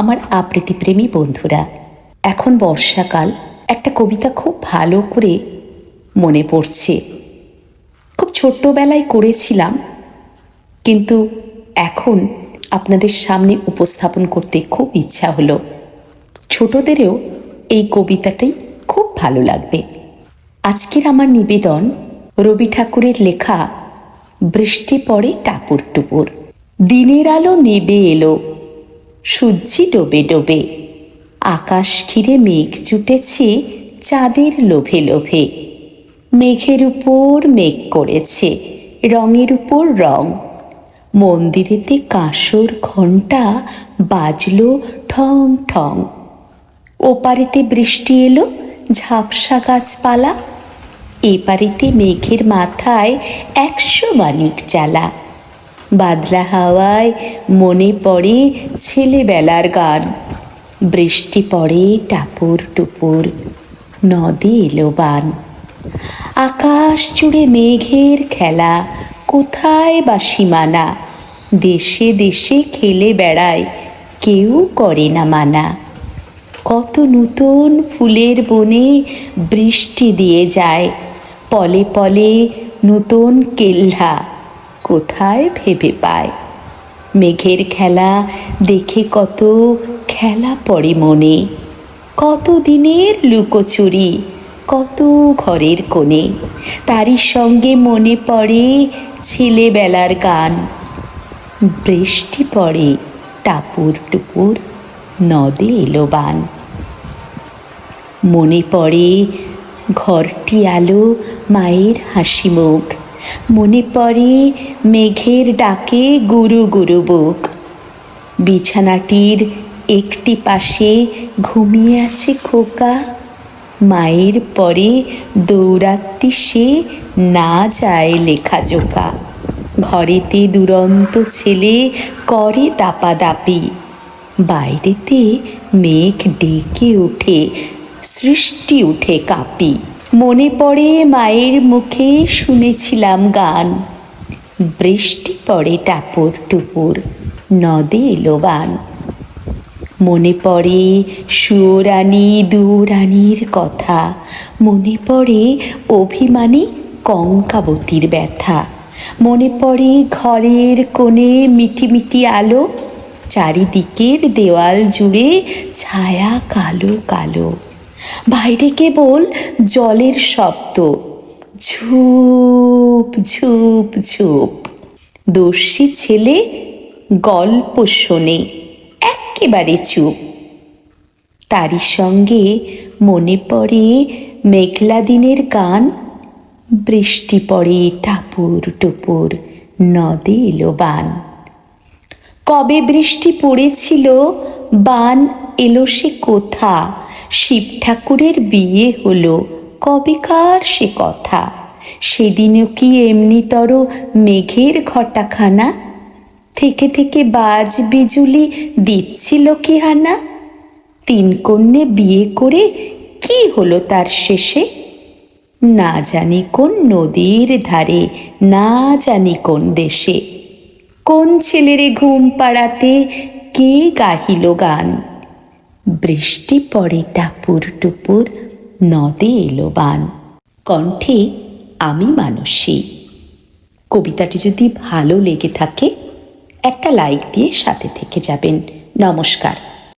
আমার আবৃত্তিপ্রেমী বন্ধুরা, এখন বর্ষাকাল, একটা কবিতা খুব ভালো করে মনে পড়ছে। খুব ছোট্টবেলায় করেছিলাম, কিন্তু এখন আপনাদের সামনে উপস্থাপন করতে খুব ইচ্ছা হলো। ছোটদেরও এই কবিতাটাই খুব ভালো লাগবে। আজকের আমার নিবেদন রবি ঠাকুরের লেখা, বৃষ্টি পড়ে টাপুর টুপুর। দিনের আলো নেবে এলো সূর্যি ডোবে ডোবে। আকাশ ঘিরে মেঘ জুটেছে চাঁদের লোভে লোভে। মেঘের উপর মেঘ করেছে, রঙের উপর রং। মন্দিরেতে কাঁসর ঘণ্টা বাজলো ঠং ঠং ওপারেতে বৃষ্টি এলো, ঝাপসা গাছপালা। এপারেতে মেঘের মাথায় একশো মানিক জ্বালা। বাদলা হাওয়ায় মনে পড়ে ছেলেবেলার গান। বৃষ্টি পড়ে টাপুর টুপুর, নদী এলো বান। আকাশ জুড়ে মেঘের খেলা, কোথায় বা সীমানা? দেশে দেশে খেলে বেড়ায়, কেউ করে না মানা। কত নূতন ফুলের বনে বৃষ্টি দিয়ে যায়, পলে পলে নূতন কেল্লা। কোথায় ভেবে পায়? মেঘের খেলা দেখে কত খেলা পড়ে মনে। কত দিনের লুকোচুরি, কত ঘরের কোণে। তারই সঙ্গে মনে পড়ে ছেলেবেলার গান। বৃষ্টি পড়ে টাপুর টুপুর, নদে এলো বান। মনে পড়ে ঘরটি আলো, মায়ের হাসি মুখ। মনে পড়ে মেঘের ডাকে গুরু গুরু বুক। বিছানাটির একটি পাশে ঘুমিয়ে আছে খোকা। মায়ের পরে দৌড়াত্তি সে না যায় লেখাজোকা ঘরেতে দুরন্ত ছেলে করে দাপাদাপি। বাইরেতে মেঘ ডেকে ওঠে, সৃষ্টি উঠে কাঁপি। মনে পড়ে মায়ের মুখে শুনেছিলাম গান। বৃষ্টি পড়ে টাপুর টুপুর, নদে এলো বান। মনে পড়ে সুরানি দুরানির কথা, মনে পড়ে অভিমানী কঙ্কাবতীর ব্যথা। মনে পড়ে ঘরের কোণে মিটিমিটি আলো, চারিদিকের দেওয়াল জুড়ে ছায়া কালো কালো। বাইরে কেবল জলের শব্দ। ঝুপ ঝুপ ঝুপ। দর্শী ছেলে গল্প শোনে, একেবারে চুপ। তারই সঙ্গে মনে পড়ে মেঘলা দিনের গান, বৃষ্টি পড়ে টাপুর টুপুর নদে এলো বান। কবে বৃষ্টি পড়েছিল, বান এলো সে কোথা? শিব ঠাকুরের বিয়ে হলো। কবেকার সে কথা। সেদিনও কি এমনিতর মেঘের ঘটাখানা? থেকে থেকে বাজ বিজুলি দিচ্ছিল কি হানা? তিন কন্যে বিয়ে করে কি হলো তার শেষে? না জানি কোন নদীর ধারে, না জানি কোন দেশে। কোন ছেলেরে ঘুম পাড়াতে কে গাহিল গান? বৃষ্টি পড়ে টাপুর টুপুর, নদে এলো বান। কণ্ঠে, আমি মানসী। কবিতাটি যদি ভালো লেগে থাকে, একটা লাইক দিয়ে সাথে থেকে যাবেন। নমস্কার।